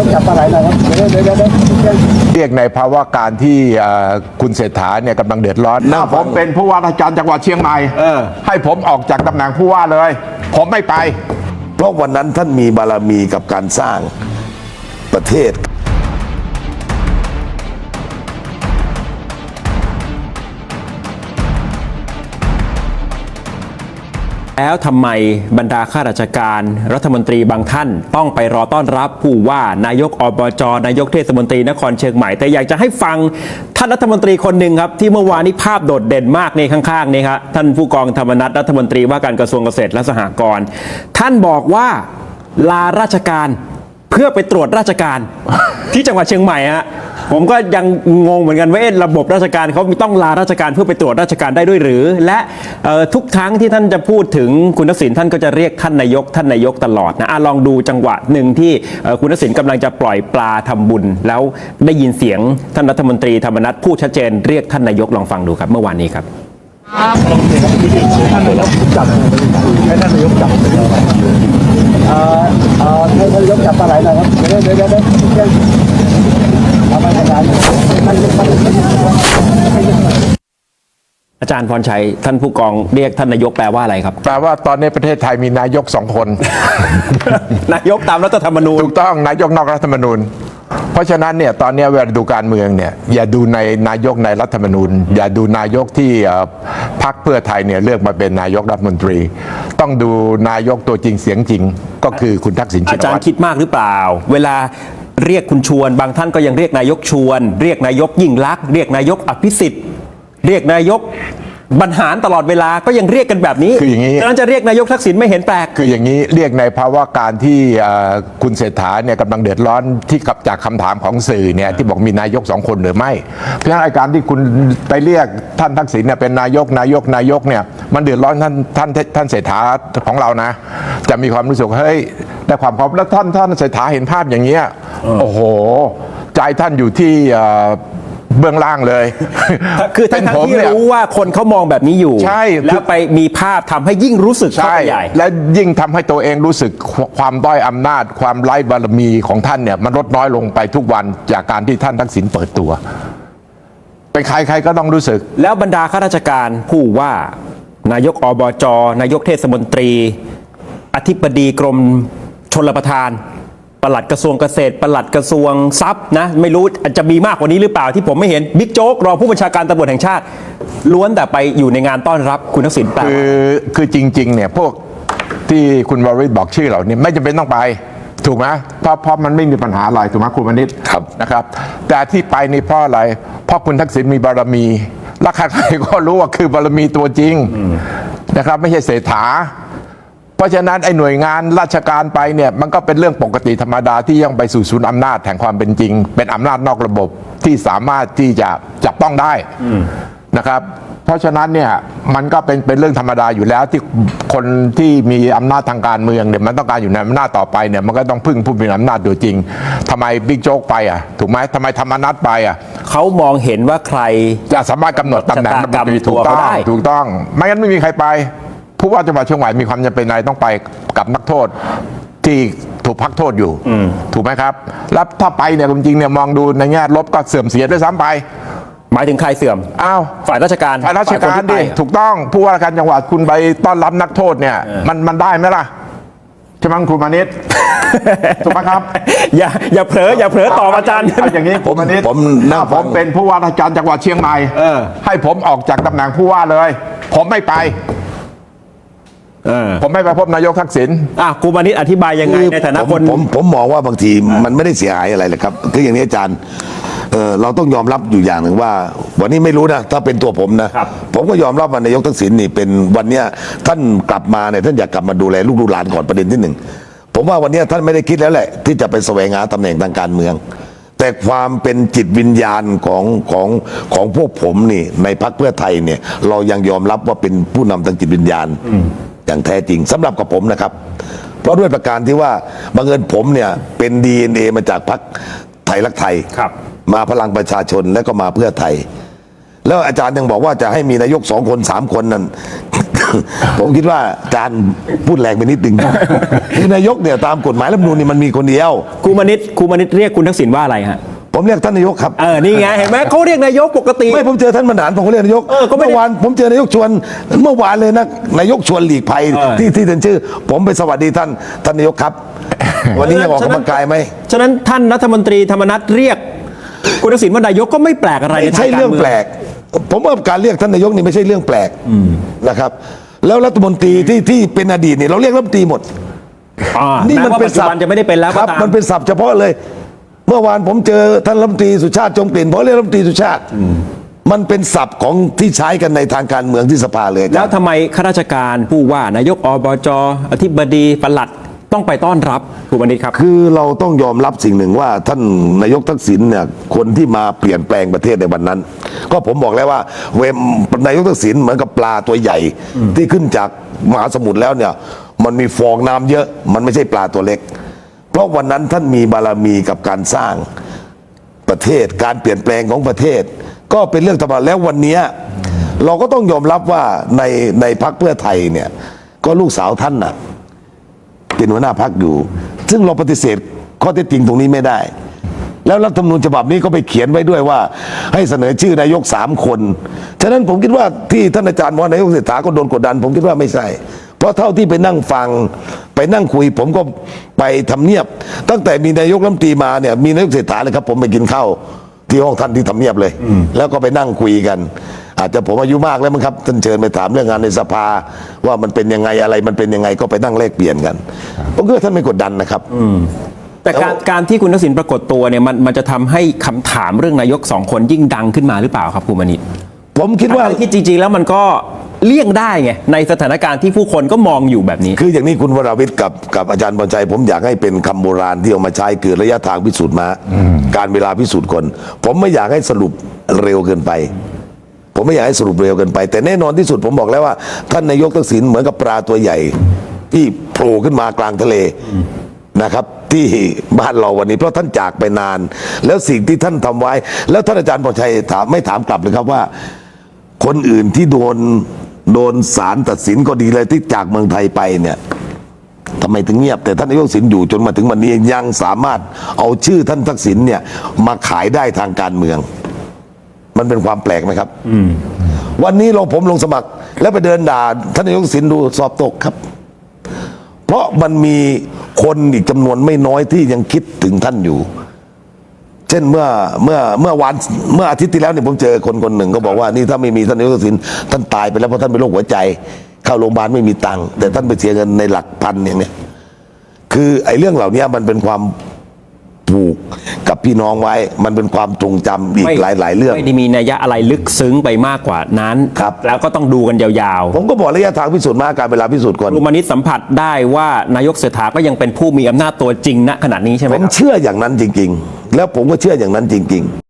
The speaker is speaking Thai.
ายกจับปลาไหลหน่อยครับเดี๋ยวเดี๋ยวเดี๋ยวเดี๋ยวเดี๋ยวเรียกในภาวะการที่เอ่อคุณเศรษฐาเนี่ยกำลังเดือดร้อนถ้าผมเป็นผู้ว่าราชการจังหวัดเชียงใหม่ให้ผมออกจากตำแหน่งผู้ว่าเลย ผมไม่ไป เพราะวันนั้นท่านมีบารมีกับการสร้างประเทศ แล้วทำไมบรรดาข้าราชการ รัฐมนตรีบางท่าน ต้องไปรอต้อนรับผู้ว่านายกอบจนายกเทศมนตรีนครเชียงใหม่ แต่อยากจะให้ฟังท่านรัฐมนตรีคนหนึ่งครับ ที่เมื่อวานนี้ภาพโดดเด่นมากในข้างๆนี่ครับท่านผู้กองธรรมนัฐรัฐมนตรีว่าการกระทรวงเกษตรและสหกรณ์ท่านบอกว่าลาราชการเพื่อไปตรวจราชการที่จังหวัดเชียงใหม่ฮะ ผมก็ยังงงเหมือนกันว่าเอ๊ะระบบราชการเขามีต้องลาราชการเพื่อไปตรวจราชการได้ด้วยหรือ และทุกครั้งที่ท่านจะพูดถึงคุณทักษิณท่านก็จะเรียกท่านนายกท่านนายกตลอดนะอะลองดูจังหวะหนึ่งที่คุณทักษิณกำลังจะปล่อยปลาทำบุญ แล้วได้ยินเสียงท่านรัฐมนตรีธรรมนัฐพูดชัดเจนเรียกท่านนายกลองฟังดูครับเมื่อวานนี้ครับท่านนายกจับให้ท่านนายกจับเอ่อเอ่อให้ท่านนายกจับปลาไหลน่อยครับเดี๋ยวเดี๋ยวเดี๋ยว เดี๋ยวเดี๋ยวเอาไปทำงานท่านนายกท่านนายกอาจารย์พรชัย ท่านผู้กองเรียกท่านนายกแปลว่าอะไรครับ แปลว่าตอนนี้ประเทศไทยมีนายกสองคน นายกตามรัฐธรรมนูญถูกต้องนายกนอกรัฐธรรมนูญ เพราะฉะนั้นเนี่ยตอนนี้เวลาดูการเมืองเนี่ยอย่าดูในนายกในรัฐธรรมนูญ อย่าดูนายกที่เอ่อพรรคเพื่อไทยเนี่ยเลือกมาเป็นนายกรัฐมนตรี ต้องดูนายกตัวจริงเสียงจริง ก็คือคุณทักษิณชิอานจารวัตย์รคิดมากหรือเปล่า เวลา เรียกคุณชวน บางท่านก็ยังเรียกนายกชวน เรียกนายกยิ่งลักษณ์เรียกนายกอภิสิทธิ์ เรียกนายก บรรหารตลอดเวลาก็ยังเรียกกันแบบนี้คืออย่างนี้นี้ฉะนั้นจะเรียกนายกทักษิณไม่เห็นแปลก คืออย่างนี้เรียกในภาวะการที่เอ่อคุณเศรษฐาเนี่ยกำลังเดือดร้อนที่กับจากคำถามของสื่อเนี่ยที่บอกมีนายกสองคนหรือไม่ เพราะฉะนั้นไอ้การที่คุณไปเรียกท่านทักษิณเนี่ยเป็นนายกนายกนายกเนี่ยมันเดือดร้อนท่านท่านท่านเศรษฐาของเรานะ จะมีความรู้สึกว่าเฮ้ยได้ความพร้อมแล้วท่านท่านเศรษฐาเห็นภาพอย่างเงี้ยโอ้โห ใจท่านอยู่ที่เอ่อ เบื้องล่างเลยคือทั้งเป็นๆผมที่เนี่ยรู้ว่าคนเขามองแบบนี้อยู่ ใช่ แล้วไปมีภาพทำให้ยิ่งรู้สึกเข้าใช่ไปใหญ่ และยิ่งทำให้ตัวเองรู้สึกความด้อยอำนาจ ความไร้บารมีของท่านเนี่ยมันลดน้อยลงไปทุกวันจากการที่ท่านทักษิณเปิดตัวเป็นใครใครก็ต้องรู้สึก แล้วบรรดาข้าราชการผู้ว่านายกอบจนายกเทศมนตรี อธิบดีกรมชลประทาน ปลัดกระทรวงเกษตรปลัดกระทรวงทรัพย์นะไม่รู้อาจจะมีมากกว่านี้หรือเปล่าที่ผมไม่เห็นบิ๊กโจ๊กรองผู้บัญชาการตำรวจแห่งชาติ ล้วนแต่ไปอยู่ในงานต้อนรับคุณทักษิณแปลคืว่าอคือจริง ๆ เนี่ยพวกที่คุณวริศบอกชื่อเราเนี่ยไม่จำเป็นต้องไปถูกไหมเพราะเพราะมันไม่มีปัญหาอะไรถูกไหมคุณวณิชครับนะครับ แต่ที่ไปนี่เพราะอะไร เพราะคุณทักษิณมีบารมีและใครๆก็รู้ว่าคือบารมีตัวจริงนะครับ ไม่ใช่เศรษฐา เพราะฉะนั้นไอ้หน่วยงานราชการไปเนี่ยมันก็เป็นเรื่องปกติธรรมดาที่ยังไปสู่ศูนย์อำนาจแห่งความเป็นจริง เป็นอำนาจนอกระบบที่สามารถที่จะจับต้องได้นะครับ เพราะฉะนั้นเนี่ยมันก็เป็นเป็นเรื่องธรรมดาอยู่แล้วที่คนที่มีอำนาจทางการเมืองเนี่ยมันต้องการอยู่ในอำนาจต่อไปเนี่ยมันก็ต้องพึ่งผู้มีอำนาจตัวจริงทำไมบิ๊กโจ๊กไปอะถูกไหมทำไมธรรมนัฐไปอะ เขามองเห็นว่าใคร จะสามารถกำหนดตำแหน่งชะตากรรมรัฐนตรีตัถูวกต้เขาองได้ถูกต้อง ไม่งั้นไม่มีใครไป ผู้ว่าจังหวัดเชียงใหม่มีความจำเป็นอะไรต้องไปกับนักโทษที่ถูกพักโทษอยู่ถูกไหมครับ แล้วถ้าไปเนี่ยจริงๆเนี่ยมองดูในแง่ลบก็เสื่อมเสียด้วยซ้ำไป หมายถึงใครเสื่อมอ้าวฝ่ายราชการฝ่ายราชการฝ่ยคนดิที่ไปถูกต้องผู้ว่าราชการจังหวัดคุณไปต้อนรับนักโทษเนี่ย มันมันได้ไหมล่ะใช่ไหมคุณมานิดถูกไหมครับ อย่าอย่าเผลออย่าเผลอตอบอาจารย์เอย่างนี้ผมอันนี้ผมนั่งถ้าผฟัมงเป็นผู้ว่าราชการจังหวัดเชียงใหม่ให้ผมออกจากตำแหน่งผู้ว่าเลย ผมไม่ไป ผมไม่ไปพบนายกทักษิณ อะครูมานิดอธิบายยังไงในฐานะผมคนผมผมมองว่าบางทีมันไม่ได้เสียหายอะไรเลยครับคืออย่างนี้อาจารย์เออเราต้องยอมรับอยู่อย่างหนึ่งว่า วันนี้ไม่รู้นะถ้าเป็นตัวผมนะครับ ผมก็ยอมรับว่านายกทักษิณนี่เป็นวันเนี้ยท่านกลับมาเนี่ยท่านอยากกลับมาดูแลลูกลูกหลานก่อนประเด็นที่หนึ่งผมว่าวันเนี้ยท่านไม่ได้คิดแล้วแหละ ที่จะไปแสวงหาตำแหน่งทางการเมือง แต่ความเป็นจิตวิญญาณของของของพวกผมนี่ในพรรคเพื่อไทยเนี่ยเรายังยอมรับว่าเป็นผู้นำทางจิตวิญญาณ อย่างแท้จริงสำหรับกับผมนะครับ เพราะด้วยประการที่ว่าบังเอิญผมเนี่ยเป็น DNA มาจากพรรคไทยรักไทยครับ มาพลังประชาชนและก็มาเพื่อไทย แล้วอาจารย์ยังบอกว่าจะให้มีนายกสองคนสามคนนั่นผมคิดว่าอาจารย์พูดแรงไปนิดนึงคือนายกเนี่ยตามกฎหมายรัฐธรรมนูญนี่มันมีคนเดียวครูมนิตครูมนิตเรียกคุณทักษิณว่าอะไรฮะ ผมเรียกท่านนายกครับ เออ นี่ไง เห็นไหมเขาเรียกนายกปกติ ไม่ผมเจอท่านบรรหารผมก็เรียกนายกเออก็ไม่ได้เมื่อวานผมเจอนายกชวน เมื่อวานเลยนะนายกชวนหลีกภัยเออ ที่ที่ท่านชื่อ ผมไปสวัสดีท่านท่านนายกครับ วันนี้ยังออกกำลังกายไหมฉะนั้นท่านรัฐมนตรีธรรมนัฐเรียก คุณทักษิณว่านายกก็ไม่แปลกอะไรในไม่ทางใช่การเรื่องเมืองแปลก ผมว่าการเรียกท่านนายกนี่ไม่ใช่เรื่องแปลกนะครับ แล้วรัฐมนตรีที่ที่เป็นอดีตเนี่ยเราเรียกรัฐมนตรีหมด อ่านี่แม้มันว่าเป็ปันจจุบันจะไม่ได้เป็นแล้วคก็รับตาม มันเป็นศัพท์เฉพาะเลย เมื่อวานผมเจอท่านรัฐมนตรีสุชาติจงกลิ่นเพราะเรียกรัฐมนตรีสุชาติมันเป็นศัพท์ของที่ใช้กันในทางการเมืองที่สภาเลยอาจารย์แล้วทำไมข้าราชการผู้ว่านายกอบจอธิบดีปลัดต้องไปต้อนรับครูมนิตครับ คือเราต้องยอมรับสิ่งหนึ่งว่าท่านนายกทักษิณเนี่ยคนที่มาเปลี่ยนแปลงประเทศในวันนั้น ก็ผมบอกแล้วว่าเวมนายกทักษิณเหมือนกับปลาตัวใหญ่ ที่ขึ้นจากมหาสมุทรแล้วเนี่ย มันมีฟองน้ำเยอะ มันไม่ใช่ปลาตัวเล็กเพ ราะวันนั้นท่านมีบารมีกับการสร้างประเทศ การเปลี่ยนแปลงของประเทศ ก็เป็นเรื่องธรรมดาแล้ววันนี้เราก็ต้องยอมรับว่าในในพักเพื่อไทยเนี่ย ก็ลูกสาวท่านน่ะเป็นหัวหน้าพักอยู่ ซึ่งเราปฏิเสธข้อเท็จจริงตรงนี้ไม่ได้ แล้วรัฐธรรมนูญฉบับนี้ก็ไปเขียนไว้ด้วยว่า ให้เสนอชื่อนายกสามคน ฉะนั้นผมคิดว่าที่ท่านอาจารย์บอกว่านายกเศรษฐาก็โดนกดดัน ผมคิดว่าไม่ใช่ เพราะเท่าที่ไปนั่งฟัง ไปนั่งคุย ผมก็ไปทำเนียบ ตั้งแต่มีนายกรัฐมนตรีมาเนี่ยมีนายกเศรษฐาเลยครับ ผมไปกินข้าวที่ห้องท่านที่ทำเนียบเลย แล้วก็ไปนั่งคุยกัน อาจจะผมอายุมากแล้วมั้งครับท่านเชิญไปถามเรื่องงานในสภา ว่ามันเป็นยังไงอะไรมันเป็นยังไงก็ไปนั่งแลกเปลี่ยนกันผมคิดว่าท่านไม่กดดันนะครับแต่การการที่คุณทักษิณปรากฏตัวเนี่ยมันมันจะทำให้คำถามเรื่องนายกสองคนยิ่งดังขึ้นมาหรือเปล่าครับครูมนิตผมคิดว่าทั้งที่จริงๆแล้วมันก็ เลี่ยงได้ไงในสถานการณ์ที่ผู้คนก็มองอยู่แบบนี้ คืออย่างนี้คุณวราวิทย์กับกับอาจารย์บอลชัยผมอยากให้เป็นคำโบราณที่เอามาใช้คือระยะทางพิสูจน์มา การเวลาพิสูจน์คน ผมไม่อยากให้สรุปเร็วเกินไป ผมไม่อยากให้สรุปเร็วเกินไป แต่แน่นอนที่สุดผมบอกแล้วว่า ท่านนายกทักษิณเหมือนกับปลาตัวใหญ่ ที่โผล่ขึ้นมากลางทะเลนะครับที่บ้านเราวันนี้เพราะท่านจากไปนาน แล้วสิ่งที่ท่านทำไว้ แล้วท่านอาจารย์บอลชัยถามไม่ถามกลับเลยครับว่า คนอื่นที่โดน โดนศาลตัดสินก็ดีเลยที่จากเมืองไทยไปเนี่ยทำไมถึงเงียบ แต่ท่านนายกทักษิณอยู่จนมาถึงวันนี้ยังสามารถเอาชื่อท่านทักษิณเนี่ยมาขายได้ทางการเมือง มันเป็นความแปลกไหมครับวันนี้เราผมลงสมัคร แล้วไปเดินด่าท่านนายกทักษิณดูสอบตกครับ เพราะมันมีคนอีกจำนวนไม่น้อยที่ยังคิดถึงท่านอยู่ เช่นเมื่อเมื่อเมื่อวันเมื่ออาทิตย์ที่แล้วเนี่ยผมเจอคนคนหนึ่งก็บอกว่านี่ถ้าไม่มีท่านนายกทักษิณท่านตายไปแล้วเพราะท่านเป็นโรคหัวใจ เข้าโรงพยาบาลไม่มีตังค์แต่ท่านไปเสียเงินในหลักพันอย่างเนี้ยคือไอ้เรื่องเหล่านี้มันเป็นความ ผูกกับพี่น้องไว้ มันเป็นความทรงจำอีกไม่หลายหลาย ๆ เรื่อง ไม่ได้มีนัยยะอะไรลึกซึ้งไปมากกว่านั้น ครับ แล้วก็ต้องดูกันยาวผมก็บอกระยะทางพิสูจน์มาการเวลาพิสูจน์คนๆครูมนิตสัมผัสได้ว่านายกเศรษฐาก็ยังเป็นผู้มีอำนาจตัวจริงณขณะนี้ใช่ไหผมมครับ เชื่ออย่างนั้นจริง ๆ แล้วผมก็เชื่ออย่างนั้นจริง ๆ